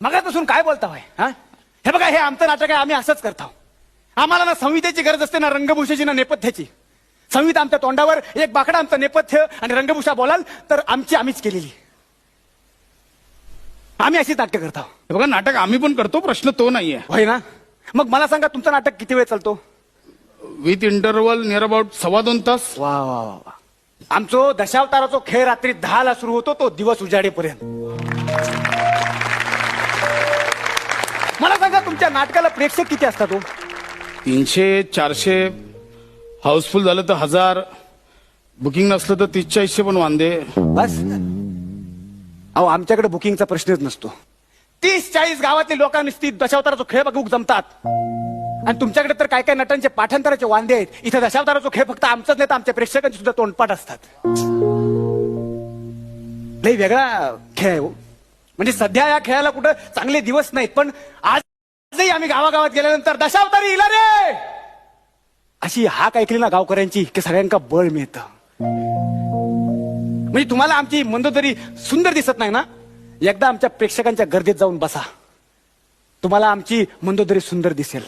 मगापासून काय बोलता होय हा? हे बघा हे आमचं नाटक आहे आम्ही असंच करतो आम्हाला ना संहितेची गरज असते ना रंगभूषेची ना नेपथ्याची. संहिता आमच्या तोंडावर एक बाकडा आमचं नेपथ्य आणि रंगभूषा बोलाल तर आमची आम्हीच केलेली. आम्ही अशीच नाटक करतो हे बघा नाटक आम्ही पण करतो प्रश्न तो नाहीये. होय ना? मग मला सांगा तुमचं नाटक किती वेळ चालतो? विथ इंटरवल नियर अबाउट सव्वा दोन तास. वा वा वा वा. आमचो दशावताराचो खेळ रात्री दहा ला सुरू होतो तो दिवस उजाडेपर्यंत. तुमच्या नाटकाला प्रेक्षक किती असतात हो? तीनशे चारशे. हाऊसफुल झालं तर हजार. बुकिंग नसलं तर तीस चाळीसशे पण वांदे. बस. अहो आमच्याकडे बुकिंगचा प्रश्नच नसतो. तीस चाळीस गावातली लोकांनी ती दशावताराचो खेळ बघूक जमतात. आणि तुमच्याकडे तर काय काय नटांचे पाठांतराचे वांदे आहेत. इथं दशावताराचो खेळ फक्त आमचाच नाही तर आमच्या प्रेक्षकांचे सुद्धा तोंडपाठ असतात. लई वेगळा खेळ आहे हो. म्हणजे सध्या या खेळाला कुठं चांगले दिवस नाहीत पण आजही आम्ही गावागावात गेल्यानंतर दशावतारी इला रे! अशी हाक ऐकली ना गावकऱ्यांची की सगळ्यांका बळ मिळत. म्हणजे तुम्हाला आमची मंदोदरी सुंदर दिसत नाही ना एकदा आमच्या प्रेक्षकांच्या गर्दीत जाऊन बसा. तुम्हाला आमची मंदोदरी सुंदर दिसेल.